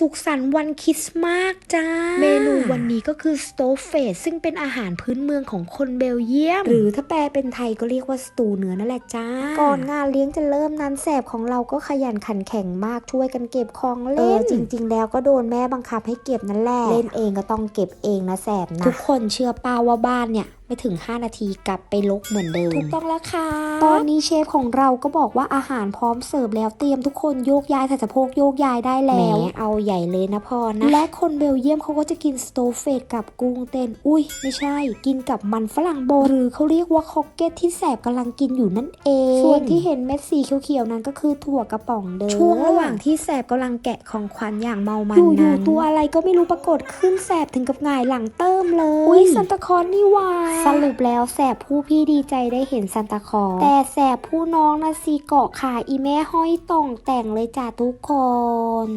สุขสันต์วันคริสต์มาสจ้า เมนูวันนี้ก็คือสโตฟเฟสซึ่งเป็นอาหารพื้นเมืองของคนเบลเยียม หรือถ้าแปลเป็นไทยก็เรียกว่าสตูเนื้อนั่นแหละจ้า ก่อนงานเลี้ยงจะเริ่มนั้นแสบของเราก็ขยันขันแข็งมากช่วยกันเก็บของเล่นจริง ๆ แล้วก็โดนแม่บังคับให้เก็บนั่นแหละเล่นเองก็ต้องเก็บเองนะแสบนะทุกคนเชื่อป้าว่าบ้านเนี่ยไม่ถึง 5 นาทีกลับไปลกเหมือนเดิมถูกต้องแล้วค่ะตอนนี้เชฟของเราก็บอกว่าอาหารพร้อมเสิร์ฟแล้วเตรียมทุกคนโยกย้ายใส่สะโพกโยกย้ายได้แล้วเอาใหญ่เลยนะพอนะ และคนเบลเยียมเขาก็จะกินสโตเฟตกับกุ้งเต้นอุ้ยไม่ใช่ กินกับมันฝรั่งโบหรือเขาเรียกว่าคอกเก็ตที่แสบกำลังกินอยู่นั่นเอง ส่วนที่เห็นเม็ดสีเขียวๆนั้นก็คือถั่วกระป๋องเดิมช่วงระหว่างที่แสบกำลังแกะของขวัญอย่างเมามันนั้นอยู่ๆตัวอะไรก็ไม่รู้ปรากฏขึ้นแสบถึงกับหงายหลังเติมเลยอุ้ยซันตาคลอนนี่หว่าสรุปแล้วแสบผู้พี่ดีใจได้เห็นซันตาคลอสแต่แสบผู้น้องนะสีเกาะขาอีแม่ห้อยต่องแต่งเลยจ้าทุกคน